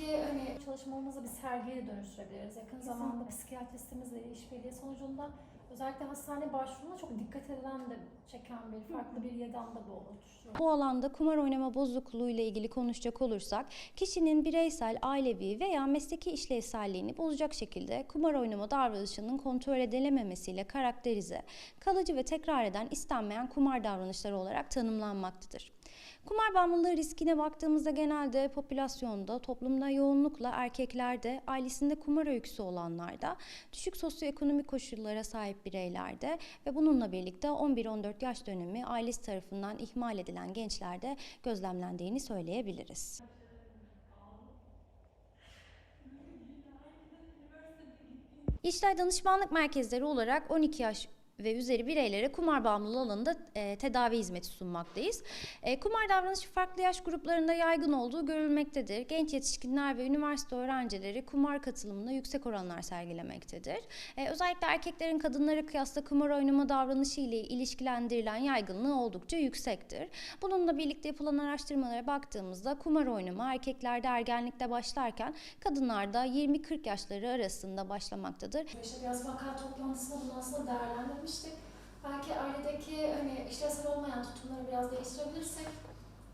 hani çalışmalarımızı bir sergiye de dönüştürebiliriz. Yakın zamanda psikiyatristimizle işbirliği sonucunda özellikle hastane başvuruna çok dikkat edilen de çeken bir farklı bir yedan da bu oluşturuyor. Bu alanda kumar oynama bozukluğu ile ilgili konuşacak olursak, kişinin bireysel, ailevi veya mesleki işlevselliğini bozacak şekilde kumar oynama davranışının kontrol edilememesiyle karakterize, kalıcı ve tekrar eden istenmeyen kumar davranışları olarak tanımlanmaktadır. Kumar bağımlılığı riskine baktığımızda genelde popülasyonda, toplumda yoğunlukla erkeklerde, ailesinde kumar öyküsü olanlarda, düşük sosyoekonomik koşullara sahip bireylerde ve bununla birlikte 11-14 yaş dönemi ailesi tarafından ihmal edilen gençlerde gözlemlendiğini söyleyebiliriz. İşler danışmanlık merkezleri olarak 12 yaş ve üzeri bireylere kumar bağımlılığı alanında e, tedavi hizmeti sunmaktayız. E, kumar davranışı farklı yaş gruplarında yaygın olduğu görülmektedir. Genç yetişkinler ve üniversite öğrencileri kumar katılımında yüksek oranlar sergilemektedir. E, özellikle erkeklerin kadınlara kıyasla kumar oynama davranışı ile ilişkilendirilen yaygınlığı oldukça yüksektir. Bununla birlikte yapılan araştırmalara baktığımızda kumar oynama erkeklerde ergenlikte başlarken kadınlarda 20-40 yaşları arasında başlamaktadır. İşte biraz vaka toplantısında bunu aslında değerlendirmiştik. Belki ailedeki hani işlevsel olmayan tutumları biraz değiştirebilirsek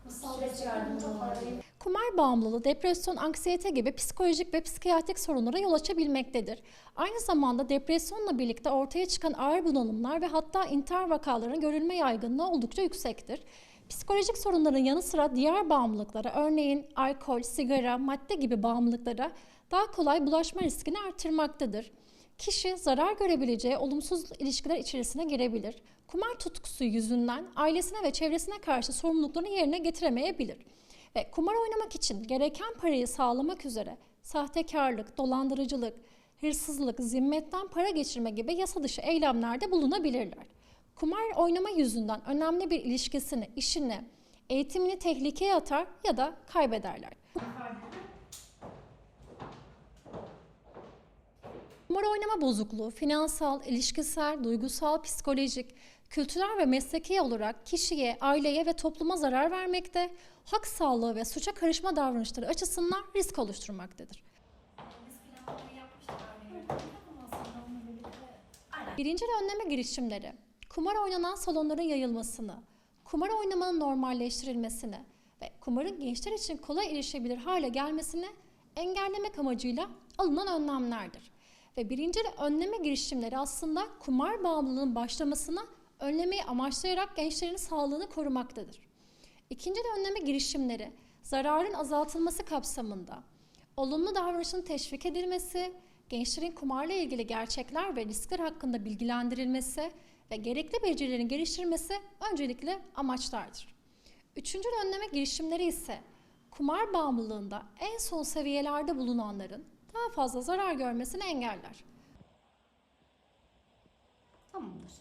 nasıl süreç yardımcı olabilir? Kumar bağımlılığı, depresyon, anksiyete gibi psikolojik ve psikiyatrik sorunlara yol açabilmektedir. Aynı zamanda depresyonla birlikte ortaya çıkan ağır bunalımlar ve hatta intihar vakalarının görülme yaygınlığı oldukça yüksektir. Psikolojik sorunların yanı sıra diğer bağımlılıklara, örneğin alkol, sigara, madde gibi bağımlılıklara daha kolay bulaşma riskini artırmaktadır. Kişi zarar görebileceği olumsuz ilişkiler içerisine girebilir. Kumar tutkusu yüzünden ailesine ve çevresine karşı sorumluluklarını yerine getiremeyebilir. Ve kumar oynamak için gereken parayı sağlamak üzere sahtekarlık, dolandırıcılık, hırsızlık, zimmetten para geçirme gibi yasa dışı eylemlerde bulunabilirler. Kumar oynama yüzünden önemli bir ilişkisini, işini, eğitimini tehlikeye atar ya da kaybederler. Kumar oynama bozukluğu finansal, ilişkisel, duygusal, psikolojik, kültürel ve mesleki olarak kişiye, aileye ve topluma zarar vermekte, hak sağlığı ve suça karışma davranışları açısından risk oluşturmaktadır. Birinci önleme girişimleri, kumar oynanan salonların yayılmasını, kumar oynamanın normalleştirilmesini ve kumarın gençler için kolay erişebilir hale gelmesini engellemek amacıyla alınan önlemlerdir. Ve birinci önleme girişimleri aslında kumar bağımlılığının başlamasına önlemeyi amaçlayarak gençlerin sağlığını korumaktadır. İkinci önleme girişimleri zararın azaltılması kapsamında olumlu davranışın teşvik edilmesi, gençlerin kumarla ilgili gerçekler ve riskler hakkında bilgilendirilmesi ve gerekli becerilerin geliştirilmesi öncelikli amaçlardır. Üçüncü önleme girişimleri ise kumar bağımlılığında en son seviyelerde bulunanların daha fazla zarar görmesini engeller. Tamamdır.